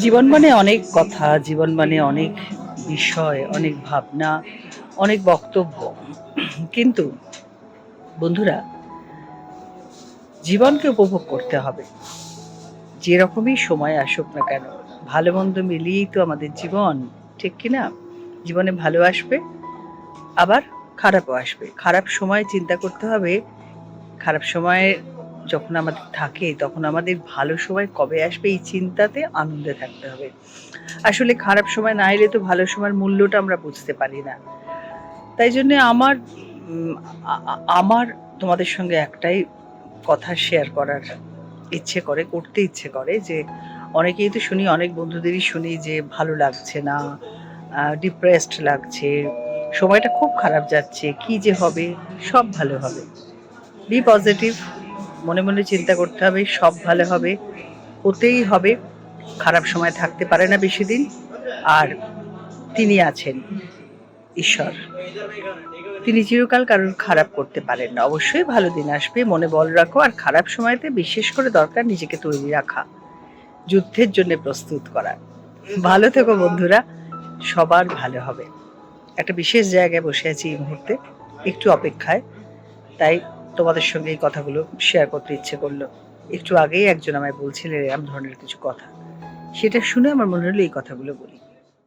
জীবন মানে অনেক কথা, জীবন মানে অনেক বিষয়, অনেক ভাবনা, অনেক বক্তব্য। কিন্তু বন্ধুরা, জীবনকে উপভোগ করতে হবে। যেরকমই সময় আসুক না কেন, ভালো মন্দ মিলিয়েই তো আমাদের জীবন, ঠিক কি না? জীবনে ভালো আসবে, আবার খারাপও আসবে। খারাপ সময় চিন্তা করতে হবে, খারাপ সময়ে যখন আমাদের থাকে, তখন আমাদের ভালো সময় কবে আসবে এই চিন্তাতে আনন্দে থাকতে হবে। আসলে খারাপ সময় না এলে তো ভালো সময়ের মূল্যটা আমরা বুঝতে পারি না। তাই জন্য আমার আমার তোমাদের সঙ্গে একটাই কথা শেয়ার করার ইচ্ছে করে, করতে ইচ্ছে করে যে, অনেকেই তো শুনি, অনেক বন্ধুদেরই শুনি যে ভালো লাগছে না ডিপ্রেসড লাগছে, সময়টা খুব খারাপ যাচ্ছে, কি যে হবে, সব ভালো হবে। বি পজিটিভ মনে মনে চিন্তা করতে হবে, সব ভালো হবে হতেই হবে, খারাপ সময় থাকতে পারে না বেশি দিন আর তিনি আছেন ঈশ্বর। তিনি চিরকাল কারোর খারাপ করতে পারেন না। অবশ্যই ভালো দিন আসবে, মনে বল রাখো, আর খারাপ সময়তে বিশেষ করে দরকার নিজেকে তৈরি রাখা, যুদ্ধের জন্য প্রস্তুত করা। ভালো থেকো বন্ধুরা, সবার ভালো হবে। একটা বিশেষ জায়গায় বসে আছি এই মুহূর্তে, একটু অপেক্ষায়, তাই তোমাদের সঙ্গে এই কথাগুলো শেয়ার করতে ইচ্ছে করল। একটু আগেই একজন আমায় বলছিলেন এরম ধরনের কিছু কথা। সেটা শুনে আমার মনে হলো এই কথাগুলো বলি।